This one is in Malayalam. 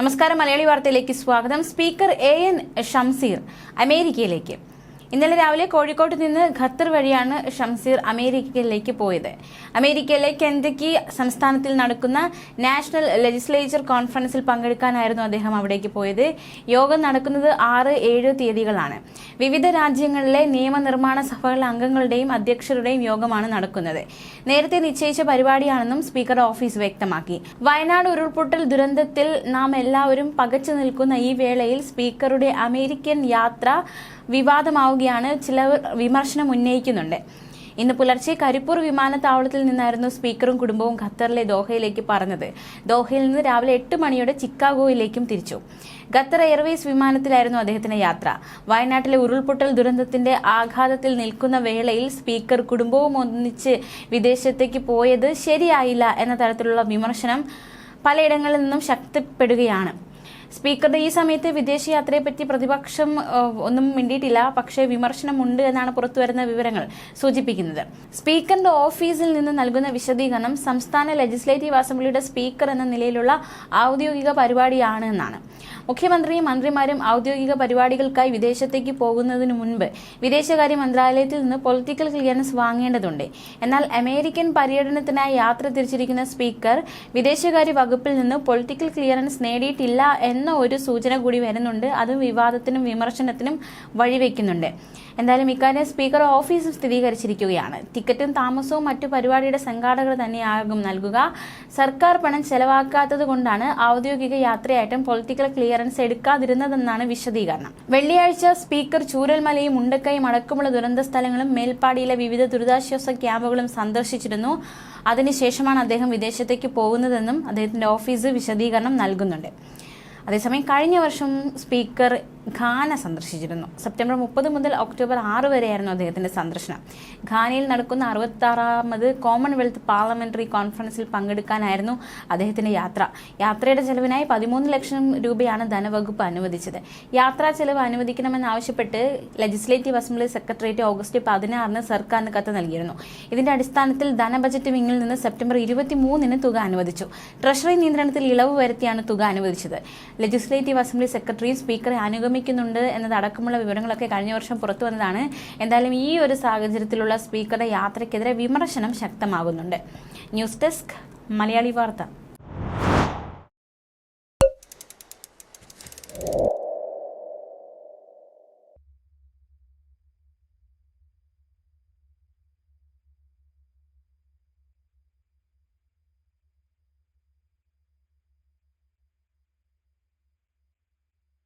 നമസ്കാരം. മലയാളി വാർത്തയിലേക്ക് സ്വാഗതം. സ്പീക്കർ എ എൻ ഷംസീർ അമേരിക്കയിലേക്ക്. ഇന്നലെ രാവിലെ കോഴിക്കോട്ട് നിന്ന് ഖത്തർ വഴിയാണ് ഷംസീർ അമേരിക്കയിലേക്ക് പോയത്. അമേരിക്കയിലെ കെന്തക്കി സംസ്ഥാനത്തിൽ നടക്കുന്ന നാഷണൽ ലെജിസ്ലേച്ചർ കോൺഫറൻസിൽ പങ്കെടുക്കാനായിരുന്നു അദ്ദേഹം അവിടേക്ക് പോയത്. യോഗം നടക്കുന്നത് ആറ് ഏഴ് തീയതികളാണ്. വിവിധ രാജ്യങ്ങളിലെ നിയമനിർമ്മാണ സഭകളിലെ അംഗങ്ങളുടെയും അധ്യക്ഷരുടെയും യോഗമാണ് നടക്കുന്നത്. നേരത്തെ നിശ്ചയിച്ച പരിപാടിയാണെന്നും സ്പീക്കർ ഓഫീസ് വ്യക്തമാക്കി. വയനാട് ഉരുൾപൊട്ടൽ ദുരന്തത്തിൽ നാം എല്ലാവരും പകച്ചു നിൽക്കുന്ന ഈ വേളയിൽ സ്പീക്കറുടെ അമേരിക്കൻ യാത്ര വിവാദമാവുകയാണ് ചില വിമർശനം ഉന്നയിക്കുന്നുണ്ട്. ഇന്ന് പുലർച്ചെ കരിപ്പൂർ വിമാനത്താവളത്തിൽ നിന്നായിരുന്നു സ്പീക്കറും കുടുംബവും ഖത്തറിലെ ദോഹയിലേക്ക് പറഞ്ഞത് ദോഹയിൽ നിന്ന് രാവിലെ എട്ട് മണിയോടെ ചിക്കാഗോയിലേക്കും തിരിച്ചു. ഖത്തർ എയർവേസ് വിമാനത്തിലായിരുന്നു അദ്ദേഹത്തിന്റെ യാത്ര. വയനാട്ടിലെ ഉരുൾപൊട്ടൽ ദുരന്തത്തിന്റെ ആഘാതത്തിൽ നിൽക്കുന്ന വേളയിൽ സ്പീക്കർ കുടുംബവും ഒന്നിച്ച് വിദേശത്തേക്ക് പോയത് ശരിയായില്ല എന്ന തരത്തിലുള്ള വിമർശനം പലയിടങ്ങളിൽ നിന്നും ശക്തിപ്പെടുകയാണ്. സ്പീക്കറുടെ ഈ സമയത്ത് വിദേശയാത്രയെപ്പറ്റി പ്രതിപക്ഷം ഒന്നും മിണ്ടിയിട്ടില്ല. പക്ഷേ വിമർശനമുണ്ട് എന്നാണ് പുറത്തുവരുന്ന വിവരങ്ങൾ സൂചിപ്പിക്കുന്നത്. സ്പീക്കറിന്റെ ഓഫീസിൽ നിന്ന് നൽകുന്ന വിശദീകരണം സംസ്ഥാന ലെജിസ്ലേറ്റീവ് അസംബ്ലിയുടെ സ്പീക്കർ എന്ന നിലയിലുള്ള ഔദ്യോഗിക പരിപാടിയാണ് എന്നാണ്. മുഖ്യമന്ത്രിയും മന്ത്രിമാരും ഔദ്യോഗിക പരിപാടികൾക്കായി വിദേശത്തേക്ക് പോകുന്നതിന് മുൻപ് വിദേശകാര്യ മന്ത്രാലയത്തിൽ നിന്ന് പൊളിറ്റിക്കൽ ക്ലിയറൻസ് വാങ്ങേണ്ടതുണ്ട്. എന്നാൽ അമേരിക്കൻ പര്യടനത്തിനായി യാത്ര തിരിച്ചിരിക്കുന്ന സ്പീക്കർ വിദേശകാര്യ വകുപ്പിൽ നിന്ന് പൊളിറ്റിക്കൽ ക്ലിയറൻസ് നേടിയിട്ടില്ല എന്ന ഒരു സൂചന കൂടി വരുന്നുണ്ട്. അത് വിവാദത്തിനും വിമർശനത്തിനും വഴിവെക്കുന്നുണ്ട്. എന്തായാലും ഇക്കാര്യം സ്പീക്കർ ഓഫീസ് സ്ഥിരീകരിച്ചിരിക്കുകയാണ്. ടിക്കറ്റും താമസവും മറ്റു പരിപാടിയുടെ സംഘാടകർ തന്നെയാകും നൽകുക. സർക്കാർ പണം ചെലവാക്കാത്തത് കൊണ്ടാണ് ഔദ്യോഗിക യാത്രയായിട്ടും പൊളിറ്റിക്കൽ ക്ലിയറൻസ് എടുക്കാതിരുന്നതെന്നാണ് വിശദീകരണം. വെള്ളിയാഴ്ച സ്പീക്കർ ചൂരൽമലയും ഉണ്ടക്കയും അടക്കമുള്ള ദുരന്ത സ്ഥലങ്ങളും മേൽപ്പാടിയിലെ വിവിധ ദുരിതാശ്വാസ ക്യാമ്പുകളും സന്ദർശിച്ചിരുന്നു. അതിനുശേഷമാണ് അദ്ദേഹം വിദേശത്തേക്ക് പോകുന്നതെന്നും അദ്ദേഹത്തിന്റെ ഓഫീസ് വിശദീകരണം നൽകുന്നുണ്ട്. അതേസമയം കഴിഞ്ഞ വർഷം സ്പീക്കർ ഘാന സന്ദർശിച്ചിരുന്നു. സെപ്റ്റംബർ മുപ്പത് മുതൽ ഒക്ടോബർ ആറ് വരെയായിരുന്നു അദ്ദേഹത്തിന്റെ സന്ദർശനം. ഖാനയിൽ നടക്കുന്ന അറുപത്തി ആറാമത് കോമൺവെൽത്ത് പാർലമെന്ററി കോൺഫറൻസിൽ പങ്കെടുക്കാനായിരുന്നു അദ്ദേഹത്തിന്റെ യാത്ര. യാത്രയുടെ ചെലവിനായി പതിമൂന്ന് ലക്ഷം രൂപയാണ് ധനവകുപ്പ് അനുവദിച്ചത്. യാത്രാ ചെലവ് അനുവദിക്കണമെന്നാവശ്യപ്പെട്ട് ലെജിസ്ലേറ്റീവ് അസംബ്ലി സെക്രട്ടേറിയറ്റ് ഓഗസ്റ്റ് പതിനാറിന് സർക്കാരിന് കത്ത് നൽകിയിരുന്നു. ഇതിന്റെ അടിസ്ഥാനത്തിൽ ധനബജറ്റ് വിങ്ങിൽ നിന്ന് സെപ്റ്റംബർ ഇരുപത്തിമൂന്നിന് തുക അനുവദിച്ചു. ട്രഷറി നിയന്ത്രണത്തിൽ ഇളവ് വരുത്തിയാണ് തുക അനുവദിച്ചത്. ലെജിസ്ലേറ്റീവ് അസംബ്ലി സെക്രട്ടറി സ്പീക്കറെ അനുഗമിക്കുന്നുണ്ട് എന്നതടക്കമുള്ള വിവരങ്ങളൊക്കെ കഴിഞ്ഞ വർഷം പുറത്തു വന്നതാണ്. എന്തായാലും ഈ ഒരു സാഹചര്യത്തിലുള്ള സ്പീക്കറുടെ യാത്രയ്ക്കെതിരെ വിമർശനം ശക്തമാകുന്നുണ്ട്. ന്യൂസ് ഡെസ്ക് മലയാളി വാർത്ത.